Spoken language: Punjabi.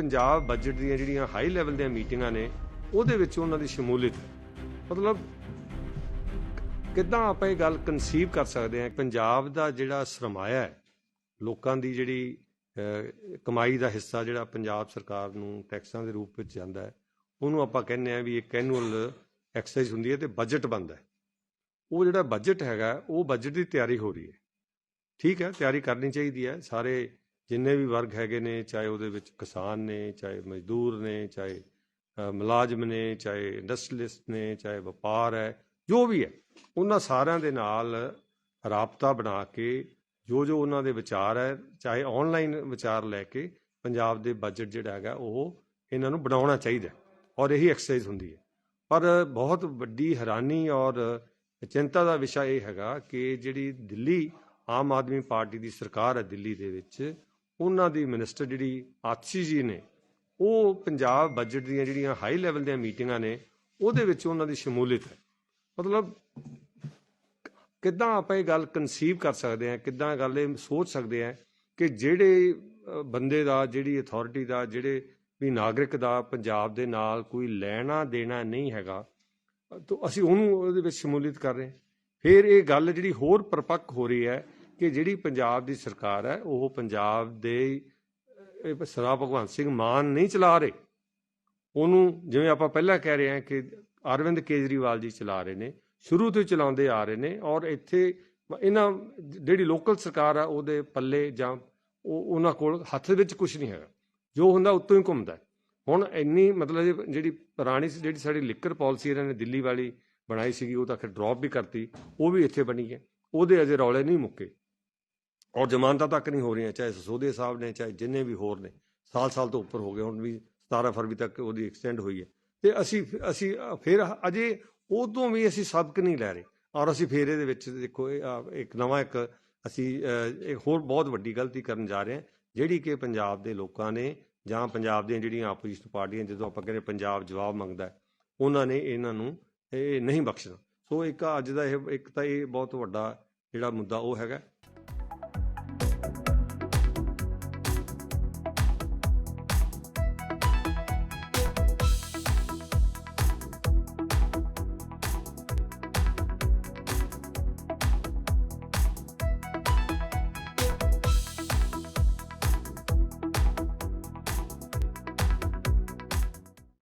ਪੰਜਾਬ ਬਜਟ ਦੀਆਂ ਜਿਹੜੀਆਂ ਹਾਈ ਲੈਵਲ ਦੀਆਂ ਮੀਟਿੰਗਾਂ ਨੇ, ਉਹਦੇ ਵਿੱਚ ਉਹਨਾਂ ਦੀ ਸ਼ਮੂਲੀਅਤ ਮਤਲਬ ਕਿੱਦਾਂ ਆਪਾਂ ਇਹ ਗੱਲ ਕਨਸੀਵ ਕਰ ਸਕਦੇ ਹਾਂ ਪੰਜਾਬ ਦਾ ਜਿਹੜਾ ਸਰਮਾਇਆ ਹੈ, ਲੋਕਾਂ ਦੀ ਜਿਹੜੀ ਕਮਾਈ ਦਾ ਹਿੱਸਾ ਜਿਹੜਾ ਪੰਜਾਬ ਸਰਕਾਰ ਨੂੰ ਟੈਕਸਾਂ ਦੇ ਰੂਪ ਵਿੱਚ ਜਾਂਦਾ ਹੈ, ਉਹਨੂੰ ਆਪਾਂ ਕਹਿੰਦੇ ਆ ਵੀ ਇੱਕ ਐਨੂਅਲ ਐਕਸਰਸਾਈਜ਼ ਹੁੰਦੀ ਹੈ ਤੇ ਬਜਟ ਬਣਦਾ ਹੈ। ਉਹ ਜਿਹੜਾ ਬਜਟ ਹੈਗਾ, ਉਹ ਬਜਟ ਦੀ ਤਿਆਰੀ ਹੋ ਰਹੀ ਹੈ। ਠੀਕ ਹੈ, ਤਿਆਰੀ ਕਰਨੀ ਚਾਹੀਦੀ ਹੈ, ਸਾਰੇ ਜਿੰਨੇ ਵੀ ਵਰਗ ਹੈਗੇ ਨੇ, ਚਾਹੇ ਉਹਦੇ ਵਿੱਚ ਕਿਸਾਨ ਨੇ, ਚਾਹੇ ਮਜ਼ਦੂਰ ਨੇ, ਚਾਹੇ ਮੁਲਾਜ਼ਮ ਨੇ, ਚਾਹੇ ਇੰਡਸਟਰੀਲਿਸਟ ਨੇ, ਚਾਹੇ ਵਪਾਰ ਹੈ, ਜੋ ਵੀ ਹੈ, ਉਹਨਾਂ ਸਾਰਿਆਂ ਦੇ ਨਾਲ ਰਾਬਤਾ ਬਣਾ ਕੇ ਜੋ ਜੋ ਉਹਨਾਂ ਦੇ ਵਿਚਾਰ ਹੈ, ਚਾਹੇ ਆਨਲਾਈਨ ਵਿਚਾਰ ਲੈ ਕੇ ਪੰਜਾਬ ਦੇ ਬਜਟ ਜਿਹੜਾ ਹੈਗਾ, ਉਹ ਇਹਨਾਂ ਨੂੰ ਬਣਾਉਣਾ ਚਾਹੀਦਾ ਔਰ ਇਹੀ ਐਕਸਰਸਾਈਜ਼ ਹੁੰਦੀ ਹੈ। ਪਰ ਬਹੁਤ ਵੱਡੀ ਹੈਰਾਨੀ ਔਰ ਚਿੰਤਾ ਦਾ ਵਿਸ਼ਾ ਇਹ ਹੈਗਾ ਕਿ ਜਿਹੜੀ ਦਿੱਲੀ ਆਮ ਆਦਮੀ ਪਾਰਟੀ ਦੀ ਸਰਕਾਰ ਹੈ ਦਿੱਲੀ ਦੇ ਵਿੱਚ ਉਹਨਾਂ ਦੀ ਮਿਨਿਸਟਰ ਜਿਹੜੀ ਆਤਸ਼ੀ ਜੀ ਨੇ, ਉਹ ਪੰਜਾਬ ਬਜਟ ਦੀਆਂ ਜਿਹੜੀਆਂ ਹਾਈ ਲੈਵਲ ਦੀਆਂ ਮੀਟਿੰਗਾਂ ਨੇ, ਉਹਦੇ ਵਿੱਚ ਉਹਨਾਂ ਦੀ ਸ਼ਮੂਲੀਅਤ ਹੈ। ਮਤਲਬ ਕਿੱਦਾਂ ਆਪਾਂ ਇਹ ਗੱਲ ਕਨਸੀਵ ਕਰ ਸਕਦੇ ਹਾਂ, ਕਿੱਦਾਂ ਗੱਲ ਇਹ ਸੋਚ ਸਕਦੇ ਹਾਂ ਕਿ ਜਿਹੜੇ ਬੰਦੇ ਦਾ, ਜਿਹੜੀ ਅਥਾਰਟੀ ਦਾ, ਜਿਹੜੇ ਵੀ ਨਾਗਰਿਕ ਦਾ ਪੰਜਾਬ ਦੇ ਨਾਲ ਕੋਈ ਲੈਣਾ ਦੇਣਾ ਨਹੀਂ ਹੈਗਾ, ਤਾਂ ਅਸੀਂ ਉਹਨੂੰ ਉਹਦੇ ਵਿੱਚ ਸ਼ਮੂਲੀਅਤ ਕਰ ਰਹੇ ਹਾਂ। ਫਿਰ ਇਹ ਗੱਲ ਜਿਹੜੀ ਹੋਰ ਪਰਪੱਕ ਹੋ ਰਹੀ ਹੈ ਕਿ ਜਿਹੜੀ ਪੰਜਾਬ ਦੀ ਸਰਕਾਰ ਹੈ, ਉਹ ਪੰਜਾਬ ਦੇ, ਇਹ ਸਰਦਾਰ ਭਗਵੰਤ ਸਿੰਘ ਮਾਨ ਨਹੀਂ ਚਲਾ ਰਹੇ। ਉਹਨੂੰ ਜਿਵੇਂ ਆਪਾਂ ਪਹਿਲਾਂ ਕਹਿ ਰਹੇ ਹਾਂ ਕਿ ਅਰਵਿੰਦ ਕੇਜਰੀਵਾਲ ਜੀ ਚਲਾ ਰਹੇ ਨੇ, ਸ਼ੁਰੂ ਤੋਂ ਹੀ ਚਲਾਉਂਦੇ ਆ ਰਹੇ ਨੇ ਔਰ ਇੱਥੇ ਇਹਨਾਂ ਜਿਹੜੀ ਲੋਕਲ ਸਰਕਾਰ ਆ, ਉਹਦੇ ਪੱਲੇ ਜਾਂ ਉਹਨਾਂ ਕੋਲ ਹੱਥ ਵਿੱਚ ਕੁਝ ਨਹੀਂ ਹੈਗਾ। ਜੋ ਹੁੰਦਾ ਉੱਤੋਂ ਹੀ ਘੁੰਮਦਾ ਹੁਣ ਇੰਨੀ ਮਤਲਬ ਜਿਹੜੀ ਪੁਰਾਣੀ ਜਿਹੜੀ ਸਾਡੀ ਲਿਕਰ ਪਾਲਿਸੀ ਇਹਨਾਂ ਨੇ ਦਿੱਲੀ ਵਾਲੀ ਬਣਾਈ ਸੀਗੀ, ਉਹ ਤਾਂ ਫਿਰ ਡ੍ਰੌਪ ਵੀ ਕਰਤੀ, ਉਹ ਵੀ ਇੱਥੇ ਬਣੀ ਹੈ। ਉਹਦੇ ਅਜੇ ਰੌਲੇ ਨਹੀਂ ਮੁੱਕੇ। ਔਰ ਜ਼ਮਾਨਤਾਂ ਤੱਕ ਨਹੀਂ ਹੋ ਰਹੀਆਂ ਚਾਹੇ ਸਸੋਦੇ ਸਾਹਿਬ ਨੇ ਚਾਹੇ ਜਿੰਨੇ ਵੀ ਹੋਰ ਨੇ ਸਾਲ ਸਾਲ ਤੋਂ ਉੱਪਰ ਹੋ ਗਏ ਹੁਣ ਵੀ 17 ਫਰਵਰੀ ਤੱਕ ਉਹਦੀ ਐਕਸਟੈਂਡ ਹੋਈ ਹੈ। ਤੇ ਅਸੀਂ ਅਸੀਂ ਫਿਰ ਅਜੇ ਉਦੋਂ ਵੀ ਅਸੀਂ ਸਬਕ ਨਹੀਂ ਲੈ ਰਹੇ। ਔਰ ਅਸੀਂ ਫਿਰ ਇਹਦੇ ਵਿੱਚ ਦੇਖੋ ਇਹ, ਇੱਕ ਨਵਾਂ ਇੱਕ ਅਸੀਂ ਇੱਕ ਹੋਰ ਬਹੁਤ ਵੱਡੀ ਗਲਤੀ ਕਰਨ ਜਾ ਰਹੇ ਹਾਂ ਜਿਹੜੀ ਕਿ ਪੰਜਾਬ ਦੇ ਲੋਕਾਂ ਨੇ ਜਾਂ ਪੰਜਾਬ ਦੀਆਂ ਜਿਹੜੀਆਂ ਆਪੋਜੀਸ਼ਨ ਪਾਰਟੀਆਂ ਜਦੋਂ ਆਪਾਂ ਕਹਿੰਦੇ ਪੰਜਾਬ ਜਵਾਬ ਮੰਗਦਾ ਹੈ, ਉਹਨਾਂ ਨੇ ਇਹਨਾਂ ਨੂੰ ਇਹ ਨਹੀਂ ਬਖਸ਼ਣਾ। ਸੋ ਇੱਕ ਅੱਜ ਦਾ ਇਹ ਇੱਕ ਤਾਂ ਇਹ ਬਹੁਤ ਵੱਡਾ ਜਿਹੜਾ ਮੁੱਦਾ ਉਹ ਹੈਗਾ।